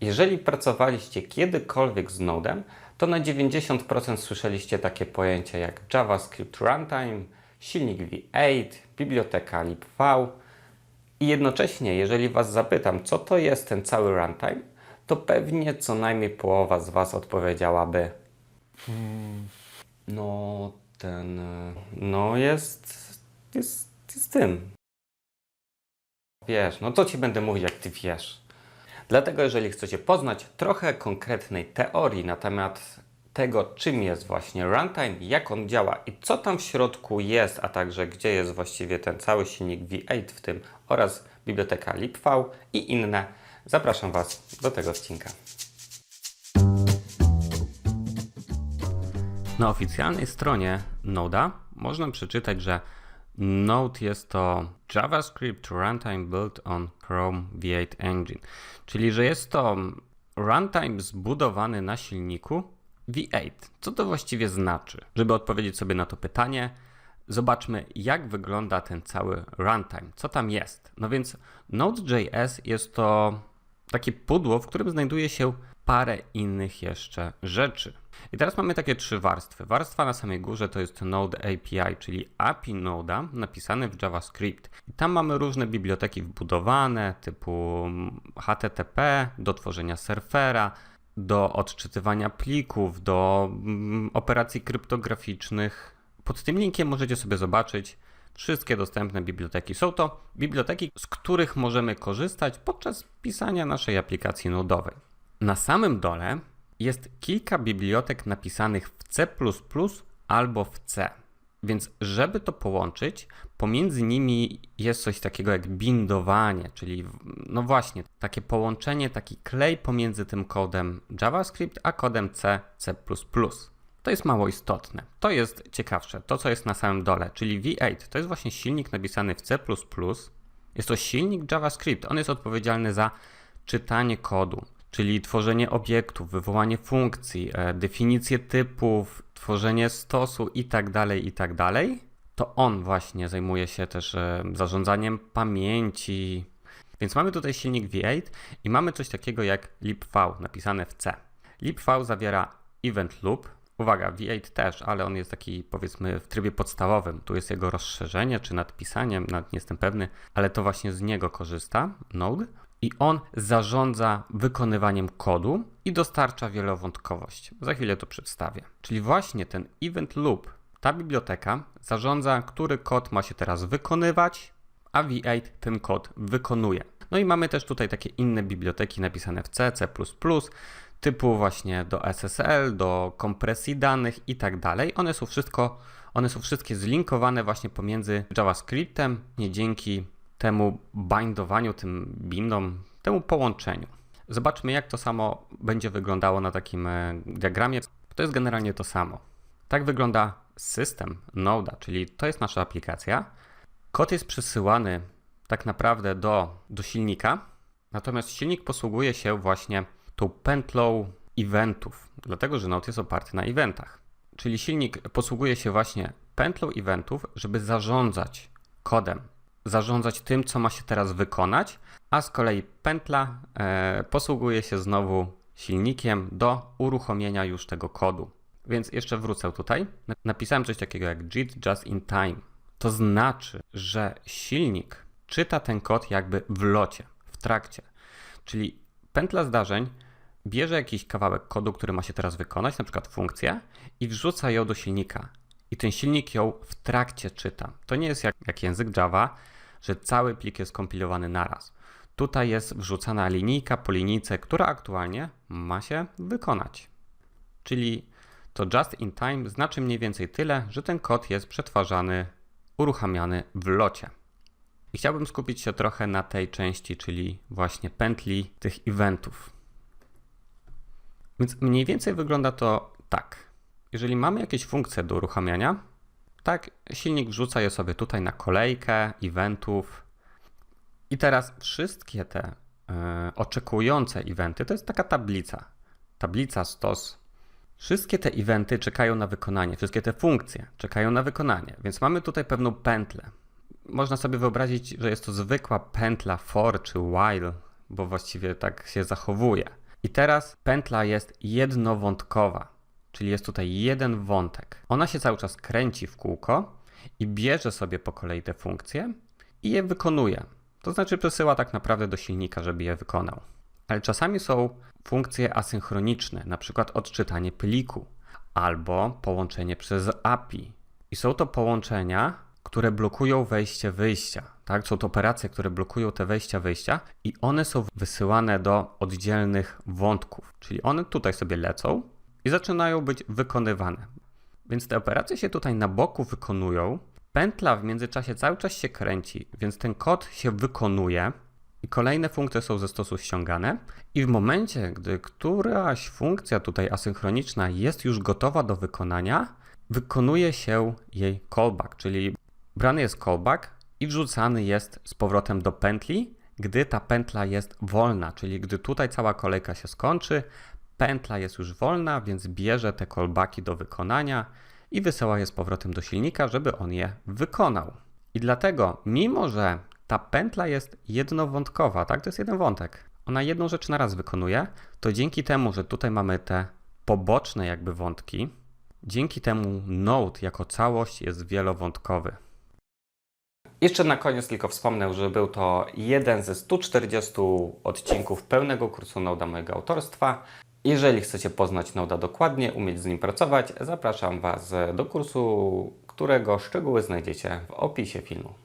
Jeżeli pracowaliście kiedykolwiek z Nodem, to na 90% słyszeliście takie pojęcia jak JavaScript Runtime, silnik V8, biblioteka libv. I jednocześnie, jeżeli Was zapytam, co to jest ten cały runtime, to pewnie co najmniej połowa z Was odpowiedziałaby no ten, no jest, jest, jest tym. Wiesz, no to Ci będę mówić, jak Ty wiesz. Dlatego, jeżeli chcecie poznać trochę konkretnej teorii na temat tego, czym jest właśnie runtime, jak on działa i co tam w środku jest, a także gdzie jest właściwie ten cały silnik V8 w tym oraz biblioteka libv i inne, zapraszam Was do tego odcinka. Na oficjalnej stronie Node'a można przeczytać, że Node jest to JavaScript Runtime Built on Chrome V8 Engine, czyli że jest to runtime zbudowany na silniku V8. Co to właściwie znaczy? Żeby odpowiedzieć sobie na to pytanie, zobaczmy jak wygląda ten cały runtime, co tam jest. No więc Node.js jest to takie pudło, w którym znajduje się parę innych jeszcze rzeczy. I teraz mamy takie trzy warstwy. Warstwa na samej górze to jest Node API, czyli API Node'a napisany w JavaScript. I tam mamy różne biblioteki wbudowane typu HTTP do tworzenia surfera, do odczytywania plików, do mm, operacji kryptograficznych. Pod tym linkiem możecie sobie zobaczyć wszystkie dostępne biblioteki. Są to biblioteki, z których możemy korzystać podczas pisania naszej aplikacji nodowej. Na samym dole jest kilka bibliotek napisanych w C albo w C. Więc, żeby to połączyć, pomiędzy nimi jest coś takiego jak bindowanie, czyli, no właśnie, takie połączenie, taki klej pomiędzy tym kodem JavaScript a kodem C, C. To jest mało istotne. To jest ciekawsze, to co jest na samym dole, czyli V8 to jest właśnie silnik napisany w C. Jest to silnik JavaScript. On jest odpowiedzialny za czytanie kodu, czyli tworzenie obiektów, wywołanie funkcji, e, definicję typów, tworzenie stosu itd., itd., to on właśnie zajmuje się też e, zarządzaniem pamięci. Więc mamy tutaj silnik V8 i mamy coś takiego jak libv napisane w C. libv zawiera event loop. Uwaga, V8 też, ale on jest taki powiedzmy w trybie podstawowym. Tu jest jego rozszerzenie czy nadpisanie, nawet nie jestem pewny, ale to właśnie z niego korzysta Node i on zarządza wykonywaniem kodu i dostarcza wielowątkowość. Za chwilę to przedstawię. Czyli właśnie ten event loop, ta biblioteka zarządza, który kod ma się teraz wykonywać, a V8 ten kod wykonuje. No i mamy też tutaj takie inne biblioteki napisane w C, C++, typu właśnie do SSL, do kompresji danych i tak dalej. One są wszystko, one są wszystkie zlinkowane właśnie pomiędzy JavaScriptem, nie dzięki temu bindowaniu, tym bindom, temu połączeniu. Zobaczmy, jak to samo będzie wyglądało na takim e, diagramie. To jest generalnie to samo. Tak wygląda system Node'a, czyli to jest nasza aplikacja. Kod jest przesyłany tak naprawdę do, do silnika, natomiast silnik posługuje się właśnie tą pętlą eventów, dlatego że Node jest oparty na eventach. Czyli silnik posługuje się właśnie pętlą eventów, żeby zarządzać kodem, zarządzać tym, co ma się teraz wykonać, a z kolei pętla e, posługuje się znowu silnikiem do uruchomienia już tego kodu. Więc jeszcze wrócę tutaj. Napisałem coś takiego jak JIT just in time. To znaczy, że silnik czyta ten kod jakby w locie, w trakcie. Czyli pętla zdarzeń bierze jakiś kawałek kodu, który ma się teraz wykonać, na przykład funkcję, i wrzuca ją do silnika. I ten silnik ją w trakcie czyta. To nie jest jak, jak język Java, że cały plik jest kompilowany naraz. Tutaj jest wrzucana linijka po linijce, która aktualnie ma się wykonać. Czyli to just in time znaczy mniej więcej tyle, że ten kod jest przetwarzany, uruchamiany w locie. I chciałbym skupić się trochę na tej części, czyli właśnie pętli tych eventów. Więc mniej więcej wygląda to tak. Jeżeli mamy jakieś funkcje do uruchamiania, tak, silnik wrzuca je sobie tutaj na kolejkę eventów. I teraz wszystkie te y, oczekujące eventy to jest taka tablica. Tablica stos. Wszystkie te eventy czekają na wykonanie, wszystkie te funkcje czekają na wykonanie, więc mamy tutaj pewną pętlę. Można sobie wyobrazić, że jest to zwykła pętla for czy while, bo właściwie tak się zachowuje. I teraz pętla jest jednowątkowa, czyli jest tutaj jeden wątek. Ona się cały czas kręci w kółko i bierze sobie po kolei te funkcje i je wykonuje. To znaczy przesyła tak naprawdę do silnika, żeby je wykonał. Ale czasami są funkcje asynchroniczne, na przykład odczytanie pliku albo połączenie przez API. I są to połączenia, które blokują wejście wyjścia. Tak? Są to operacje, które blokują te wejścia wyjścia i one są wysyłane do oddzielnych wątków. Czyli one tutaj sobie lecą i zaczynają być wykonywane. Więc te operacje się tutaj na boku wykonują. Pętla w międzyczasie cały czas się kręci, więc ten kod się wykonuje i kolejne funkcje są ze stosu ściągane. I w momencie, gdy któraś funkcja tutaj asynchroniczna jest już gotowa do wykonania, wykonuje się jej callback, czyli brany jest callback i wrzucany jest z powrotem do pętli, gdy ta pętla jest wolna, czyli gdy tutaj cała kolejka się skończy, pętla jest już wolna, więc bierze te callbacki do wykonania i wysyła je z powrotem do silnika, żeby on je wykonał. I dlatego, mimo że ta pętla jest jednowątkowa, tak, to jest jeden wątek, ona jedną rzecz na raz wykonuje, to dzięki temu, że tutaj mamy te poboczne jakby wątki, dzięki temu node jako całość jest wielowątkowy. Jeszcze na koniec tylko wspomnę, że był to jeden ze 140 odcinków pełnego kursu Noda mojego autorstwa. Jeżeli chcecie poznać Noda dokładnie, umieć z nim pracować, zapraszam Was do kursu, którego szczegóły znajdziecie w opisie filmu.